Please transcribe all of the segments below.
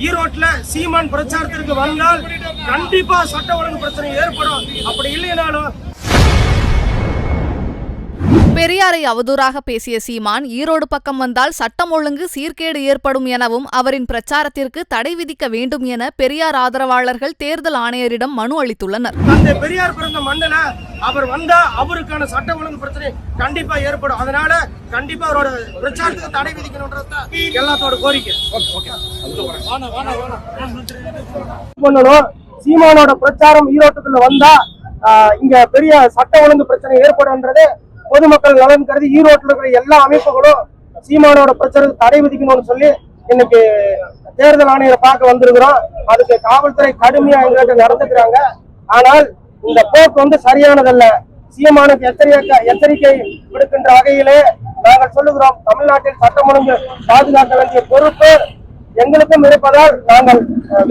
ஈரோட்ல சீமான் பிரச்சாரத்திற்கு வந்தால் கண்டிப்பா சட்ட ஒழுங்கு பிரச்சனை ஏற்படும். அப்படி இல்லைனாலும் பெரியாரை அவதூறாக பேசிய சீமான் ஈரோடு பக்கம் வந்தால் சட்டம் ஒழுங்கு சீர்கேடு ஏற்படும் எனவும் அவரின் பிரச்சாரத்திற்கு தடை விதிக்க வேண்டும் என பெரியார் ஆதரவாளர்கள் தேர்தல் ஆணையரிடம் மனு அளித்துள்ளனர். தந்தை பெரியார் பிறந்த மண்ணில அவர் வந்தா அவருக்கான சட்ட ஒழுங்கு பிரச்சனை கண்டிப்பா ஏற்படும். அதனால கண்டிப்பா அவரோட பிரச்சாரத்துக்கு தடை விதிக்கணும்ன்றது எல்லாத்தோட கோரிக்கை. பண்ணணும் சீமானோட பிரச்சாரம் ஈரோட்டுக்குள்ள வந்தா இங்க பெரிய சட்ட ஒழுங்கு பிரச்சனை ஏற்படும்ன்றது பொதுமக்கள் நலன் கருதி ஈரோட்டில் இருக்கிற எல்லா அமைப்புகளும் சீமானோட பிரச்சனை தடை விதிக்கணும்னு சொல்லி இன்னைக்கு தேர்தல் ஆணையரை பார்க்க வந்திருக்கிறோம். அதுக்கு காவல்துறை கடுமையா எங்கள்கிட்ட நடந்துக்கிறாங்க. ஆனால் இந்த போக்கு வந்து சரியானதல்ல. சீமானுக்கு எச்சரிக்கை எச்சரிக்கை விடுக்கின்ற வகையிலே நாங்கள் சொல்லுகிறோம். தமிழ்நாட்டில் சட்டம் ஒழுங்கு பாதுகாக்க வேண்டிய பொறுப்பு எங்களுக்கும் இருப்பதால் நாங்கள்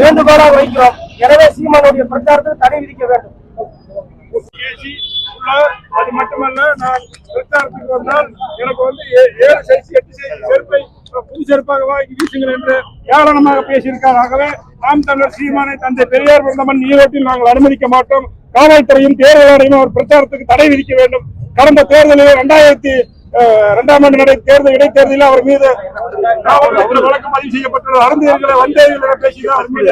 வேண்டுகோளாக வைக்கிறோம். எனவே சீமானுடைய பிரச்சாரத்துக்கு தடை விதிக்க வேண்டும். பேசி அது மட்டுமல்ல நான் பிரச்சாரத்துக்கு வந்தால் எனக்கு வந்து ஏ- ஏழு சைஸ் எட்டு சைஸ் செருப்பை புது செருப்பாக வாங்கி வீசுங்கள் என்று ஏளனமாக பேசியிருக்காராகவே நாம் தமிழர் சீமானை தந்தை பெரியார் பிறந்தமன் ஈரோட்டில் நாங்கள் அனுமதிக்க மாட்டோம். காவல்துறையும் தேர்தல் ஆணையம் அவர் பிரச்சாரத்துக்கு தடை விதிக்க வேண்டும். கடந்த தேர்தலில் இரண்டாயிரத்தி இரண்டாம் ஆண்டு நடை தேர்தல் இடைத்தேர்தலில் அவர் மீது வழக்கு பதிவு செய்யப்பட்டுள்ள அருந்தியர்களை வந்தேரியில் பேசிதான் அவர் மீது